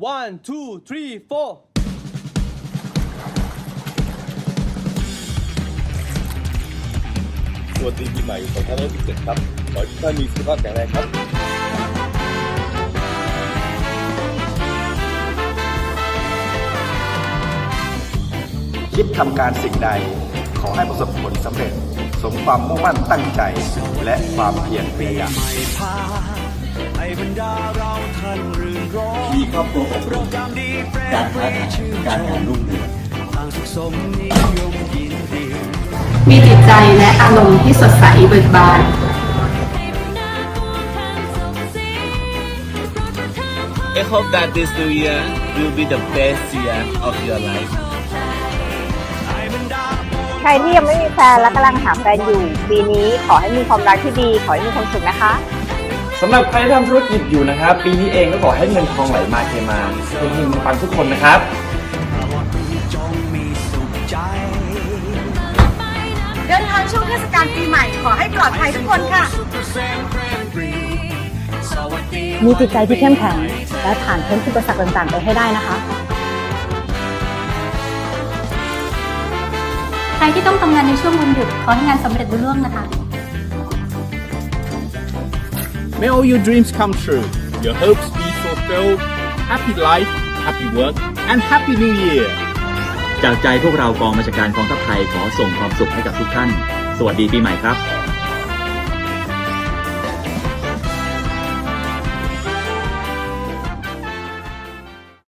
one two three four สวัสดีปีใหม่2567ครับ ขอให้ทุกท่านมีสุขภาพแข็งแรงครับ คิดทำการสิ่งใด ขอให้ประสบผลสำเร็จ สมความมุ่งมั่นตั้งใจ และความเพียรพยายาม ให้บรรดาเราท่านรื่นรม ครอบครัวอบรอุ่นกรมการพลค้าขายการงานรุ่งเรืองต่างสุขสมนิยมยินดีมีจิตใจและอารมณ์ที่สดใสเบิกบาน I hope that this new year will be the best year of your life. ให้บรรดาปวงใครที่ยังไม่มีแฟนและกำลังหาแฟนอยู่ ปีนี้ขอให้มีความรักที่ดี ขอให้มีความสุขนะคะ สำหรับใครที่ทำธุรกิจอยู่นะครับ ปีนี้เองก็ขอให้เงินทองไหลมาเทมาเฮงๆปังๆทุกคนนะครับจงมีสุขใจเดินทางช่วงเทศกาลปีใหม่ขอให้ปลอดภัยทุกคนค่ะสุขเกษมเพรนปรีสวัสดีมีจิตใจที่เข้มแข็ง และผ่านพ้นอุปสรรคต่างๆ ไปให้ได้นะคะ ใครที่ต้องทำงานในช่วงวันหยุดขอให้งานสำเร็จรุ่งเรืองนะคะ May all your dreams come true, your hopes be fulfilled. Happy life, happy work, and happy new year. จากใจพวกเรากองบัญชาการกองทัพไทยขอส่งความสุขให้กับทุกท่าน สวัสดีปีใหม่ครับ